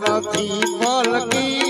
નથી પલકી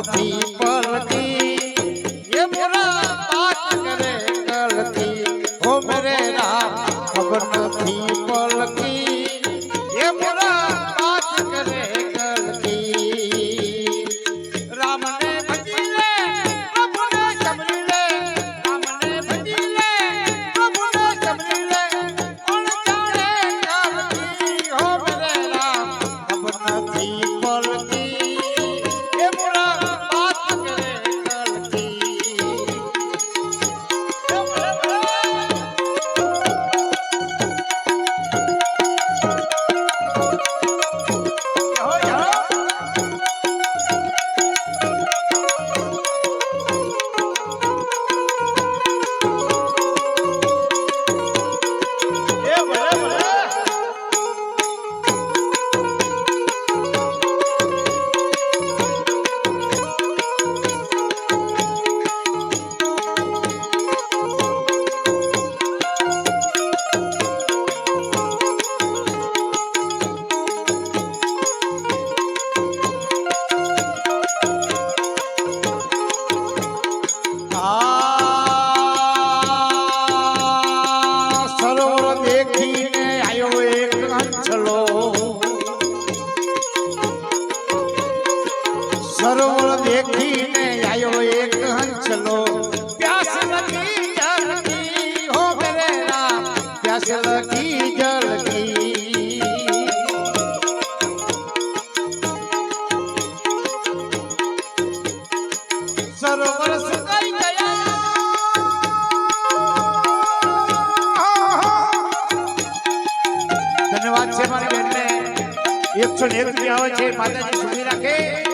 कभी સરોવર દેખીને આવ્યો એક હંસલો પ્યાસ લગી જળતી હો મેરે રામ પ્યાસ લગી જળતી એકસો ને આવે છે માતાજી સુધી રાખે.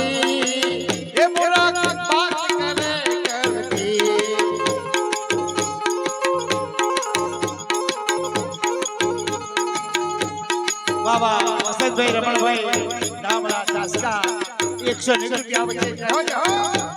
બાબા વસંતભાઈ રમણભાઈ ડામરા ચાસકા એકસો નેવું રૂપિયા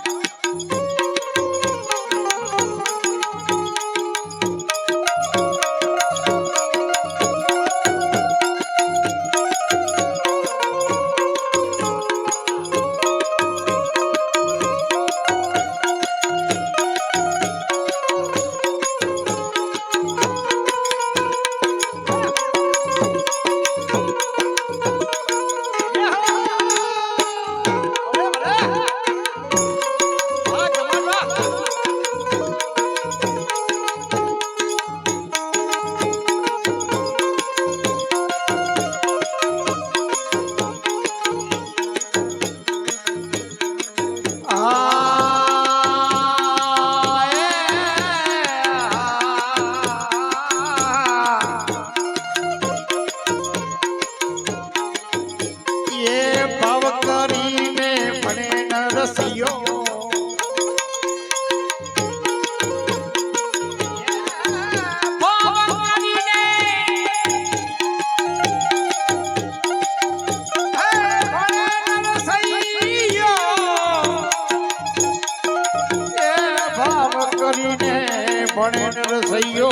પણ નરસૈયો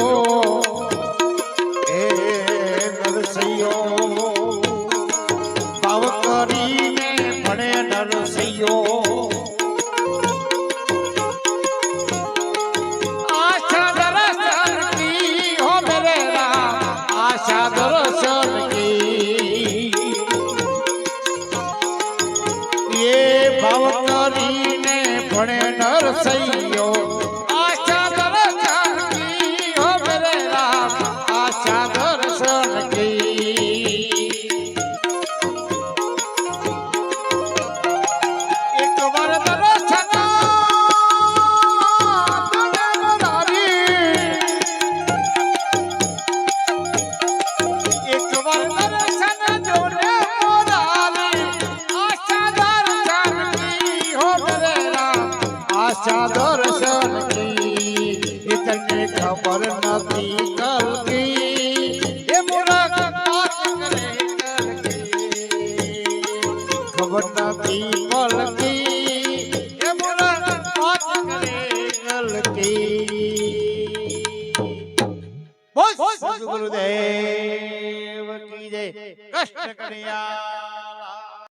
હે નરસૈયો. ભાવ કરીને ભણે નરસૈયો. ભણે નરસૈયો. अच्छा दर्शन की इतने खबर नहीं कल की ये